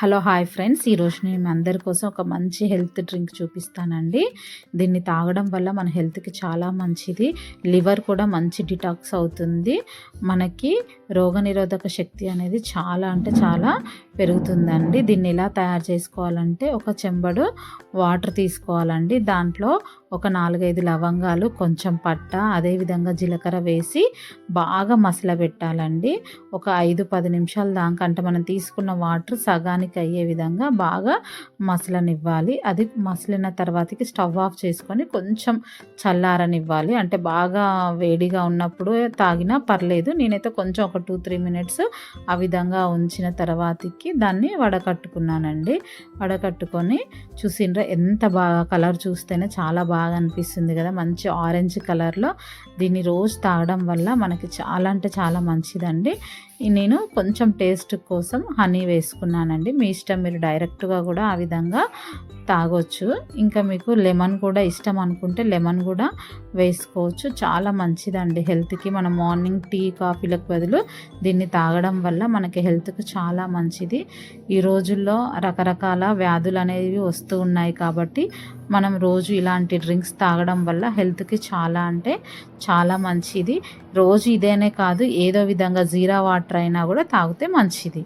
Hello hi friends. ఈరోజు నేను మీ అందరి కోసం ఒక మంచి హెల్త్ డ్రింక్ చూపిస్తానండి. దీన్ని తాగడం వల్ల మన హెల్త్కి చాలా మంచిది. లివర్ కూడా మంచి డిటాక్స్ అవుతుంది. మనకి రోగనిరోధక శక్తి అనేది చాలా అంటే చాలా పెరుగుతుందండి. దీన్ని ఎలా తయారు చేసుకోవాలంటే ఒక చెంబడు వాటర్ తీసుకోవాలండి. దాంట్లో ఒక నాలుగైదు లవంగాలు కొంచెం పట్ట అదేవిధంగా జీలకర్ర వేసి బాగా మసల పెట్టాలండి ఒక ఐదు పది నిమిషాల దాకా అంటే మనం తీసుకున్న వాటర్ సగానికి అయ్యే విధంగా బాగా మసలనివ్వాలి. అది మసలిన తర్వాతకి స్టవ్ ఆఫ్ చేసుకొని కొంచెం చల్లారనివ్వాలి. అంటే బాగా వేడిగా ఉన్నప్పుడు తాగినా పర్లేదు. నేనైతే కొంచెం ఒక టూ త్రీ మినిట్స్ ఆ విధంగా ఉంచిన తర్వాతకి దాన్ని వడకట్టుకున్నానండి. వడకట్టుకొని చూసిండ్రా ఎంత బాగా కలర్ చూస్తేనే చాలా బాగా అనిపిస్తుంది కదా. మంచి ఆరెంజ్ కలర్లో దీన్ని రోజు తాగడం వల్ల మనకి చాలా అంటే చాలా మంచిదండి. నేను కొంచెం టేస్ట్ కోసం హనీ వేసుకున్నానండి. మీ ఇష్టం మీరు డైరెక్ట్గా కూడా ఆ విధంగా తాగొచ్చు. ఇంకా మీకు లెమన్ కూడా ఇష్టం అనుకుంటే లెమన్ కూడా వేసుకోవచ్చు. చాలా మంచిదండి హెల్త్కి. మన మార్నింగ్ టీ కాఫీలకు బదులు దీన్ని తాగడం వల్ల మనకి హెల్త్కి చాలా మంచిది. ఈ రోజుల్లో రకరకాల వ్యాధులు అనేవి వస్తూ ఉన్నాయి కాబట్టి మనం రోజు ఇలాంటి డ్రింక్స్ తాగడం వల్ల హెల్త్కి చాలా అంటే చాలా మంచిది. రోజు ఇదేనే కాదు ఏదో విధంగా జీరా వాటర్ అయినా కూడా తాగితే మంచిది.